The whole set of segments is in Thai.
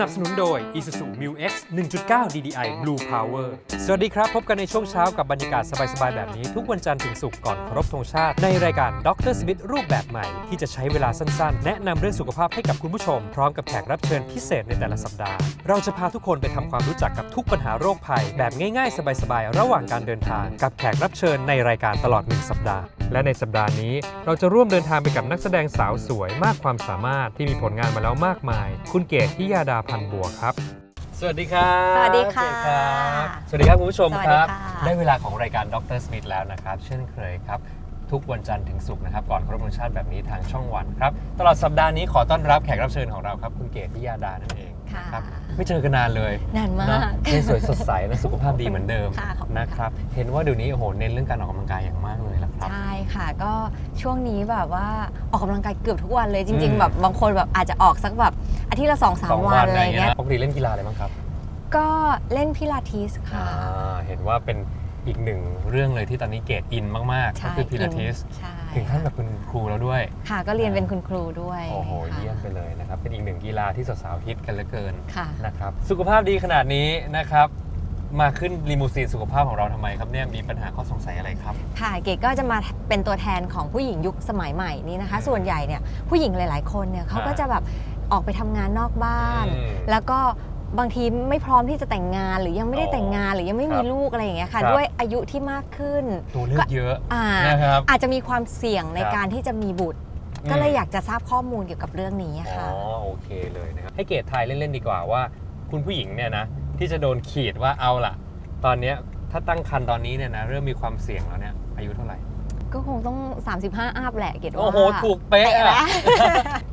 นับสนุนโดย Isuzu Mu X 1.9 DDI Blue Power สวัสดีครับ พบกันในช่วงเช้ากับบรรยากาศสบาย ๆ แบบนี้ ทุกวันจันทร์ถึงศุกร์ก่อนครพธงชาติ ในรายการดรสมิธรูปแบบใหม่ ที่จะใช้เวลาสั้น ๆ แนะนำเรื่องสุขภาพให้กับคุณผู้ชม พร้อมกับแขกรับเชิญพิเศษในแต่ละสัปดาห์ เราจะพาทุกคนไปทำความรู้จักกับทุกปัญหาโรคภัย แบบง่าย ๆ สบาย ๆ ระหว่างการเดินทาง กับแขกรับเชิญในรายการตลอดหนึ่งสัปดาห์ และในสัปดาห์นี้เราจะร่วมเดินทางไปกับนักแสดงสาวสวยมากความสามารถที่มีผลงานมาแล้วมากมาย คุณเกศทิยาดาพันบัวครับ สวัสดีครับสวัสดีค่ะเกศรับสวัสดีครับคุณผู้ชมสวัสคดีรับค่ะ ได้เวลาของรายการดรสมิธแล้วนะครับ เช่นเคยครับ ทุกวันจันทร์ถึงศุกร์นะครับ ก่อนเคารพธงชาติแบบนี้ทางช่องวันครับ ตลอดสัปดาห์นี้ขอต้อนรับแขกรับเชิญของเราครับ คุณเกศทิยาดานั่นเอง ค่ะครับไม่เจอกันนานเลยนานมาเนอะก ยังสวยสดใสและสุขภาพดีเหมือนเดิมค่ะขอบคุณนะครับเห็นว่าเดี๋ยวนี้โอ้โหเน้นเรื่องการออกกำลังกายอย่างมากเลยละครับ ใช่ค่ะ ก็ช่วงนี้แบบว่าออกกำลังกายเกือบทุกวันเลยจอืริงมๆแบบบางคนแบบอาจจะออกสักแบบอาทิตย์ละสองสามวันอะไรเงี้ยปกติเล่นกีฬาอะไรบ้างครับก็เล่นพิลาทิสค่ะ อ่าเห็นว่าเป็นอีกหนึ่งเรื่องเลยที่ตอนนี้เกรดอินมากๆ ก็ใช่คือพิลาทิส ใช่ ถึงขั้นแบบเป็นครูแล้วด้วย ค่ะก็เรียนเป็นคุณครูด้วยโอ้โห ค่ะ เยี่ยมไปเลยนะครับ เป็นอีกหนึ่งกีฬาที่สาวๆฮิตกันเหลือเกินค่ะ นะครับ สุขภาพดีขนาดนี้นะครับ มาขึ้นลิมูซีนสุขภาพของเราทำไมครับเนี่ยมีปัญหาข้อสงสัยอะไรครับ ค่ะเกดก็จะมาเป็นตัวแทนของผู้หญิงยุคสมัยใหม่นี้นะคะ ส่วนใหญ่เนี่ยผู้หญิงหลาย ๆ คนเนี่ยเขาก็อ่าจะแบบออกไปทำงานนอกบ้าน อืม แล้วก็ บางทีไม่พร้อมที่จะแต่งงานหรือยังไม่ได้แต่งงานหรือยังไม่คมีรับลูกอะไรอย่างเงี้ยค่ะ ครับ ด้วยอายุที่มากขึ้น ตัวเลือกเยอะอ่า นะครับ อาจจะมีความเสี่ยงในครับ การที่จะมีบุตร ก็เลยอยากจะทราบข้อมูลเกี่ยวกับเรื่องนี้อ๋ค่ะอโอเคเลยนะครับ ให้เกรดทายเล่น ๆ ดีกว่าว่า คุณผู้หญิงเนี่ยนะ ที่จะโดนขีดว่าเอาล่ะ ตอนเนี้ยถ้าตั้งครรภ์ตอนนี้เนี่ยนะ เริ่มมีความเสี่ยงแล้วเนี่ยอายุเท่าไหร่ ก็คงต้อง 35อัพแหละเกดว่า โอ้โห ถูกเป๊ะเป๊ะอะนะ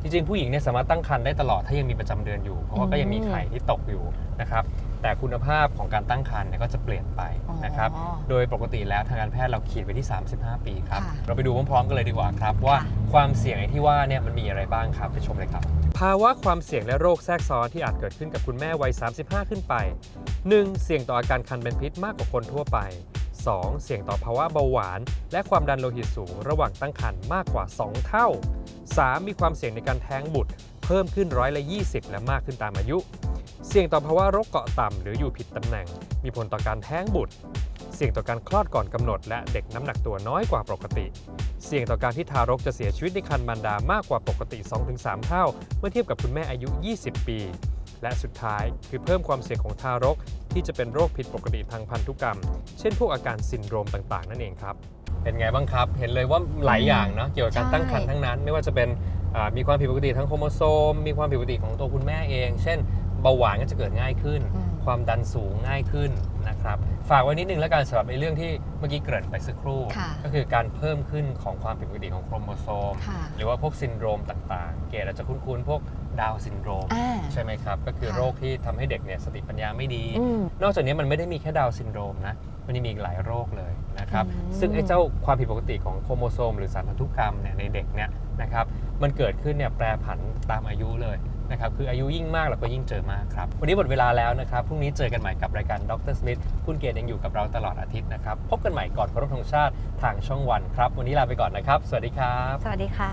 จริงๆ ผู้หญิงเนี่ยสามารถตั้งครรภ์ได้ตลอดถ้ายังมีประจำเดือนอยู่ เพราะว่าก็ยังมีไข่ที่ตกอยู่นะครับ แต่คุณภาพของการตั้งครรภ์เนี่ยก็จะเปลี่ยนไปนะครับ อ๋อโดยปกติแล้วทางการแพทย์เราขีดไว้ที่ 35 ปีครับ ค่ะเราไปดูพร้อมๆกันเลยดีกว่าครับ ว่าค่ะ ความเสี่ยงไอ้ที่ว่าเนี่ยมันมีอะไรบ้างครับไปชมเลยครับ ภาวะความเสี่ยงและโรคแทรกซ้อนที่อาจเกิดขึ้นกับคุณแม่วัย 35 ขึ้นไป 1. เสี่ยงต่ออาการคันเป็นพิษมากกว่าคนทั่วไป 2. เสี่ยงต่อภาวะเบาหวาน และความดันโลหิตสูงระหว่างตั้งครรภ์มากกว่า 2 เท่า 3. มีความเสี่ยงในการแท้งบุตร เพิ่มขึ้นร้อยละ 20 และมากขึ้นตามอายุ เสี่ยงต่อภาวะโรคเกาะต่ำหรืออยู่ผิดตำแหน่ง มีผลต่อการแท้งบุตร เสี่ยงต่อการคลอดก่อนกำหนด และเด็กน้ำหนักตัวน้อยกว่าปกติ เสี่ยงต่อการที่ทารกจะเสียชีวิตในครรภ์มารดามากกว่าปกติ 2-3 เท่า เมื่อเทียบกับคุณแม่อายุ 20 ปี และสุดท้ายคือเพิ่มความเสี่ยงของทารก ที่จะเป็นโรคผิดปกติทางพันธุกรรม เช่นพวกอาการซินโดรมต่างๆ นั่นเองครับ เป็นไงบ้างครับ เห็นเลยว่าหลายอย่างเนาะเกี่ยวกับการใช่ตั้งครรภ์ทั้งนั้น ไม่ว่าจะเป็นอ่ามีความผิดปกติทางโครโมโซม มีความผิดปกติของตัวคุณแม่เอง เช่นเบาหวานก็จะเกิดง่ายขึ้นอืมความดันสูงง่ายขึ้นนะครับฝากไว้นิดนึงแล้วกันสำหรับในเรื่องที่เมื่อกี้เกริ่นไปสักครู่ค่ะก็คือการเพิ่มขึ้นของความผิดปกติของโครโมโซมค่ะหรือว่าพวกซินโดรมต่างๆ เกดอาจจะคุ้นๆพวก ดาวน์ซินโดรมอ่าใช่ไหมครับ ก็คือค่ะ โรคที่ทำให้เด็กเนี่ยสติปัญญาไม่ดี อืม นอกจากนี้มันไม่ได้มีแค่ดาวน์ซินโดรมนะ มันยังมีอีกหลายโรคเลยนะครับ อืม ซึ่งไอ้เจ้าความผิดปกติของโครโมโซมหรือสารพันธุกรรมเนี่ยในเด็กเนี่ยนะครับ มันเกิดขึ้นเนี่ยแปรผันตามอายุเลยนะครับ คืออายุยิ่งมากเราก็ยิ่งเจอมากครับ วันนี้หมดเวลาแล้วนะครับ พรุ่งนี้เจอกันใหม่กับรายการดรสมิธคุณเกดยังอยู่กับเราตลอดอาทิตย์นะครับ พบกันใหม่ก่อนเคารพธงชาติทางช่องวันครับ วันนี้ลาไปก่อนนะครับ สวัสดีครับ สวัสดีค่ะ